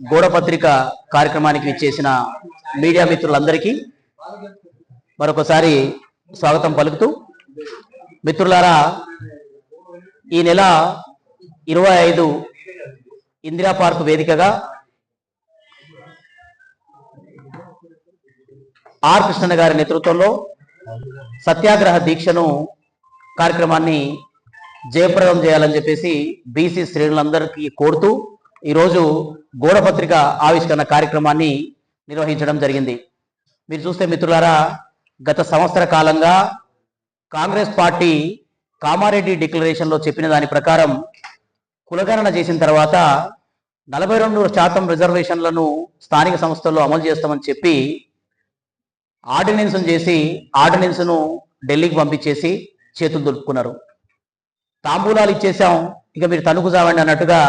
గోడపత్రిక కార్యక్రమానికి ఇచ్చేసిన మీడియా మిత్రులందరికీ మరొకసారి స్వాగతం పలుకుతూ మిత్రులారా ఈ నెల ఇరవై ఐదు ఇందిరా పార్క్ వేదికగా ఆర్ కృష్ణ గారి నేతృత్వంలో సత్యాగ్రహ దీక్షను కార్యక్రమాన్ని జయప్రదం చేయాలని చెప్పేసి బీసీ శ్రేణులందరికీ కోరుతూ ఈరోజు గోడపత్రిక ఆవిష్కరణ కార్యక్రమాన్ని నిర్వహించడం జరిగింది. మీరు చూస్తే మిత్రులారా గత సంవత్సర కాలంగా కాంగ్రెస్ పార్టీ కామారెడ్డి డిక్లరేషన్లో చెప్పిన దాని ప్రకారం కులగణన చేసిన తర్వాత నలభై రెండు శాతం రిజర్వేషన్లను స్థానిక సంస్థల్లో అమలు చేస్తామని చెప్పి ఆర్డినెన్స్ను చేసి ఆర్డినెన్స్ను ఢిల్లీకి పంపించేసి చేతులు దులుపుకున్నారు. తాంబూలాలు ఇచ్చేసాం ఇక మీరు తణుకు చావండి అన్నట్టుగా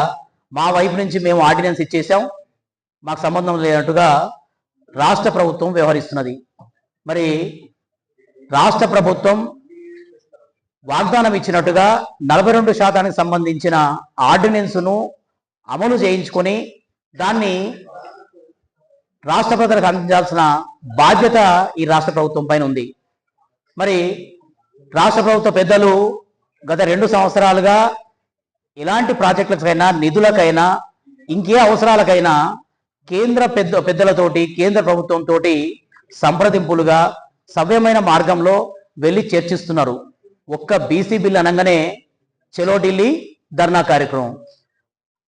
మా వైపు నుంచి మేము ఆర్డినెన్స్ ఇచ్చేసాం మాకు సంబంధం లేనట్టుగా రాష్ట్ర ప్రభుత్వం వ్యవహరిస్తున్నది. మరి రాష్ట్ర ప్రభుత్వం వాగ్దానం ఇచ్చినట్టుగా నలభై రెండు శాతానికి సంబంధించిన ఆర్డినెన్స్ను అమలు చేయించుకొని దాన్ని రాష్ట్ర ప్రజలకు అందించాల్సిన బాధ్యత ఈ రాష్ట్ర ప్రభుత్వం పైన ఉంది. మరి రాష్ట్ర ప్రభుత్వ పెద్దలు గత రెండు సంవత్సరాలుగా ఎలాంటి ప్రాజెక్టులకైనా నిధులకైనా ఇంకే అవసరాలకైనా కేంద్ర పెద్ద పెద్దలతోటి కేంద్ర ప్రభుత్వంతో సంప్రదింపులుగా సవ్యమైన మార్గంలో వెళ్ళి చర్చిస్తున్నారు. ఒక్క బీసీ బిల్ అనగానే చెలో ఢిల్లీ ధర్నా కార్యక్రమం.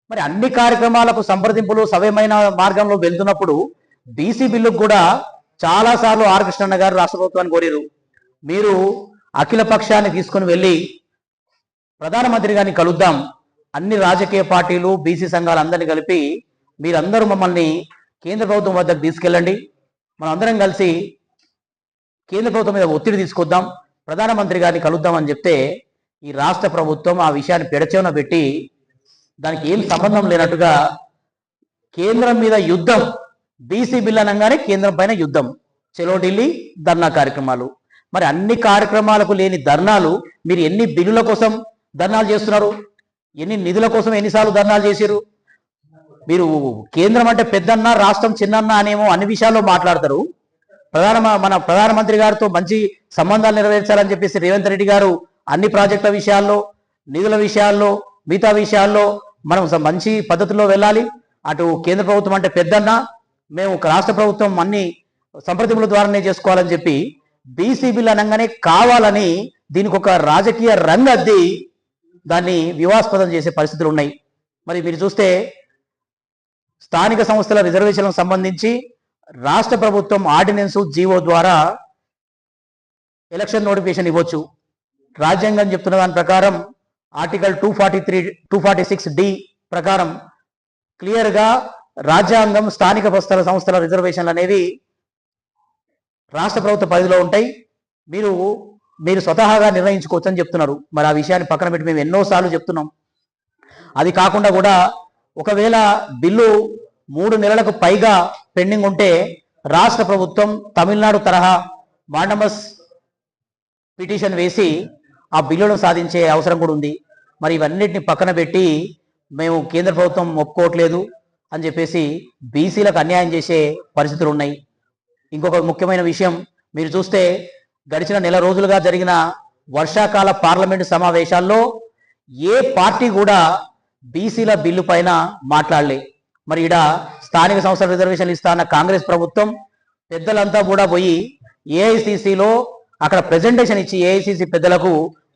మరి అన్ని కార్యక్రమాలకు సంప్రదింపులు సవ్యమైన మార్గంలో వెళ్తున్నప్పుడు బీసీ బిల్లుకు కూడా చాలా సార్లు ఆర్ కృష్ణన్న గారు రాష్ట్ర ప్రభుత్వాన్ని కోరారు. మీరు అఖిల పక్షాన్ని తీసుకుని వెళ్ళి ప్రధానమంత్రి గారిని కలుద్దాం అన్ని రాజకీయ పార్టీలు బీసీ సంఘాలు అందరినీ కలిపి మీరందరూ మమ్మల్ని కేంద్ర ప్రభుత్వం వద్దకు తీసుకెళ్ళండి. మనం అందరం కలిసి కేంద్ర ప్రభుత్వం మీద ఒత్తిడి తీసుకొద్దాం. ప్రధానమంత్రి గారిని కలుద్దాం అని చెప్తే ఈ రాష్ట్ర ప్రభుత్వం ఆ విషయాన్ని పెడచెవన పెట్టి దానికి ఏం సంబంధం లేనట్టుగా కేంద్రం మీద యుద్ధం బీసీ బిల్ అనగానే కేంద్రం పైన యుద్ధం. చెలో ఢిల్లీ ధర్నా కార్యక్రమాలు. మరి అన్ని కార్యక్రమాలకు లేని ధర్నాలు మీరు ఎన్ని బిల్లుల కోసం ధర్నాలు చేస్తున్నారు? ఎన్ని నిధుల కోసం ఎన్నిసార్లు ధర్నాలు చేశారు? మీరు కేంద్రం అంటే పెద్దన్న రాష్ట్రం చిన్నన్న అనేమో అన్ని విషయాల్లో మాట్లాడతారు. ప్రధాన మన ప్రధానమంత్రి గారితో మంచి సంబంధాలు నెరవేర్చాలని చెప్పేసి రేవంత్ రెడ్డి గారు అన్ని ప్రాజెక్టుల విషయాల్లో నిధుల విషయాల్లో మిగతా విషయాల్లో మనం మంచి పద్ధతిలో వెళ్ళాలి. అటు కేంద్ర ప్రభుత్వం అంటే పెద్దన్న మేము రాష్ట్ర ప్రభుత్వం అన్ని సంప్రదింపుల ద్వారానే చేసుకోవాలని చెప్పి బీసీ బిల్ అనగానే కావాలని దీనికి ఒక రాజకీయ రంగద్ది దాన్ని వివాస్పదం చేసే పరిస్థితులు ఉన్నాయి. మరి మీరు చూస్తే స్థానిక సంస్థల రిజర్వేషన్లకు సంబంధించి రాష్ట్ర ప్రభుత్వం ఆర్డినెన్స్ జీవో ద్వారా ఎలక్షన్ నోటిఫికేషన్ ఇవ్వచ్చు. రాజ్యాంగం చెప్తున్న దాని ప్రకారం article two forty three two forty six D ప్రకారం క్లియర్గా రాజ్యాంగం స్థానిక సంస్థల సంస్థల రిజర్వేషన్లు అనేవి రాష్ట్ర ప్రభుత్వ పరిధిలో ఉంటాయి. మీరు మీరు స్వతహాగా నిర్ణయించుకోవచ్చు అని చెప్తున్నారు. మరి ఆ విషయాన్ని పక్కన పెట్టి మేము ఎన్నోసార్లు చెప్తున్నాం. అది కాకుండా కూడా ఒకవేళ బిల్లు మూడు నెలలకు పైగా పెండింగ్ ఉంటే రాష్ట్ర ప్రభుత్వం తమిళనాడు తరహా మాండమస్ పిటిషన్ వేసి ఆ బిల్లును సాధించే అవసరం కూడా ఉంది. మరి ఇవన్నిటిని పక్కన పెట్టి మేము కేంద్ర ప్రభుత్వం ఒప్పుకోవట్లేదు అని చెప్పేసి బీసీలకు అన్యాయం చేసే పరిస్థితులు ఉన్నాయి. ఇంకొక ముఖ్యమైన విషయం మీరు చూస్తే గడిచిన నెల రోజులుగా జరిగిన వర్షాకాల పార్లమెంటు సమావేశాల్లో ఏ పార్టీ కూడా బీసీల బిల్లు పైన మాట్లాడలే. మరి ఈడ స్థానిక సంస్థల రిజర్వేషన్లు ఇస్తా అన్న కాంగ్రెస్ ప్రభుత్వం పెద్దలంతా కూడా పోయి ఏఐసిసిలో అక్కడ ప్రెజెంటేషన్ ఇచ్చి ఏఐసిసి పెద్దలకు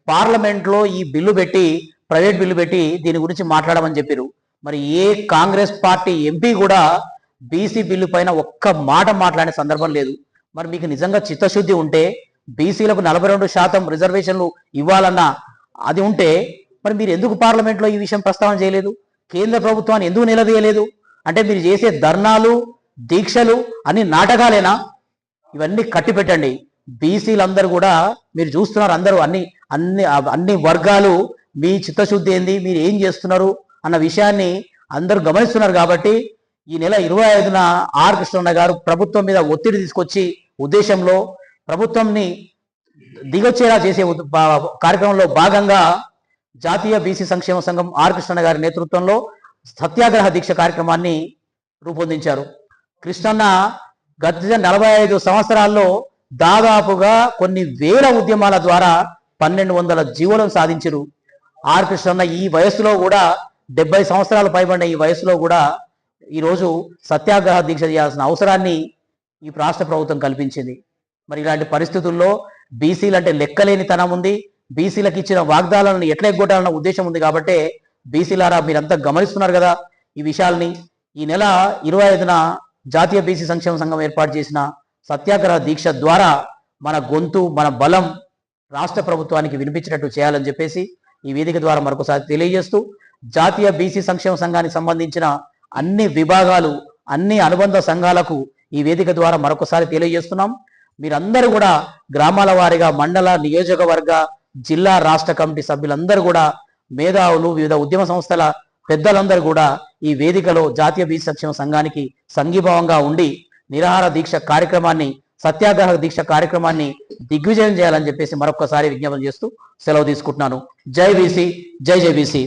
పార్లమెంట్లో ఈ బిల్లు పెట్టి ప్రైవేట్ బిల్లు పెట్టి దీని గురించి మాట్లాడమని చెప్పారు మరి ఏ కాంగ్రెస్ పార్టీ ఎంపీ కూడా బీసీ బిల్లు పైన ఒక్క మాట మాట్లాడే సందర్భం లేదు. మరి మీకు నిజంగా చిత్తశుద్ధి ఉంటే బీసీలకు నలభై రెండు శాతం రిజర్వేషన్లు ఇవ్వాలన్న అది ఉంటే మరి మీరు ఎందుకు పార్లమెంట్లో ఈ విషయం ప్రస్తావన చేయలేదు? కేంద్ర ప్రభుత్వాన్ని ఎందుకు నిలదీయలేదు? అంటే మీరు చేసే ధర్నాలు దీక్షలు అన్ని నాటకాలేనా? ఇవన్నీ కట్టి పెట్టండి బీసీలందరూ కూడా మీరు చూస్తున్నారు అందరూ అన్ని అన్ని అన్ని వర్గాలు మీ చిత్తశుద్ధి ఏంది? మీరు ఏం చేస్తున్నారు? అన్న విషయాన్ని అందరూ గమనిస్తున్నారు కాబట్టి ఈ నెల ఇరవై ఐదున ఆర్ కృష్ణన్న గారు ప్రభుత్వం మీద ఒత్తిడి తీసుకొచ్చి ఉద్దేశంలో ప్రభుత్వంని దిగొచ్చేలా చేసే కార్యక్రమంలో భాగంగా జాతీయ బీసీ సంక్షేమ సంఘం ఆర్ కృష్ణ గారి నేతృత్వంలో సత్యాగ్రహ దీక్ష కార్యక్రమాన్ని రూపొందించారు. కృష్ణన్న గత నలభై ఐదు సంవత్సరాల్లో దాదాపుగా కొన్ని వేల ఉద్యమాల ద్వారా పన్నెండు వందల జీవులను సాధించరు. ఆర్ కృష్ణన్న ఈ వయసులో కూడా డెబ్బై సంవత్సరాలు పైబడిన ఈ వయసులో కూడా ఈరోజు సత్యాగ్రహ దీక్ష చేయాల్సిన అవసరాన్ని ఈ రాష్ట్ర ప్రభుత్వం కల్పించింది. మరి ఇలాంటి పరిస్థితుల్లో బీసీలు అంటే లెక్కలేని తనం ఉంది. బీసీలకు ఇచ్చిన వాగ్దానాలను ఎట్లా ఎగ్గొట్టాలన్న ఉద్దేశం ఉంది కాబట్టి బీసీలారా మీరంతా గమనిస్తున్నారు కదా ఈ విషయాల్ని. ఈ నెల ఇరవై ఐదున జాతీయ బీసీ సంక్షేమ సంఘం ఏర్పాటు చేసిన సత్యాగ్రహ దీక్ష ద్వారా మన గొంతు మన బలం రాష్ట్ర ప్రభుత్వానికి వినిపించినట్టు చేయాలని చెప్పేసి ఈ వేదిక ద్వారా మరొకసారి తెలియజేస్తూ జాతీయ బీసీ సంక్షేమ సంఘానికి సంబంధించిన అన్ని విభాగాలు అన్ని అనుబంధ సంఘాలకు ఈ వేదిక ద్వారా మరొకసారి తెలియజేస్తున్నాం. మీరందరూ కూడా గ్రామాల వారీగా మండల నియోజకవర్గ జిల్లా రాష్ట్ర కమిటీ సభ్యులందరూ కూడా మేధావులు వివిధ ఉద్యమ సంస్థల పెద్దలందరూ కూడా ఈ వేదికలో జాతీయ బీసీ సంక్షేమ సంఘానికి సంఘీభావంగా ఉండి నిరాహార దీక్ష కార్యక్రమాన్ని సత్యాగ్రహ దీక్ష కార్యక్రమాన్ని దిగ్విజయం చేయాలని చెప్పేసి మరొకసారి విజ్ఞాపన చేస్తూ సెలవు తీసుకుంటున్నాను. జై బీసీ జై జై బీసీ.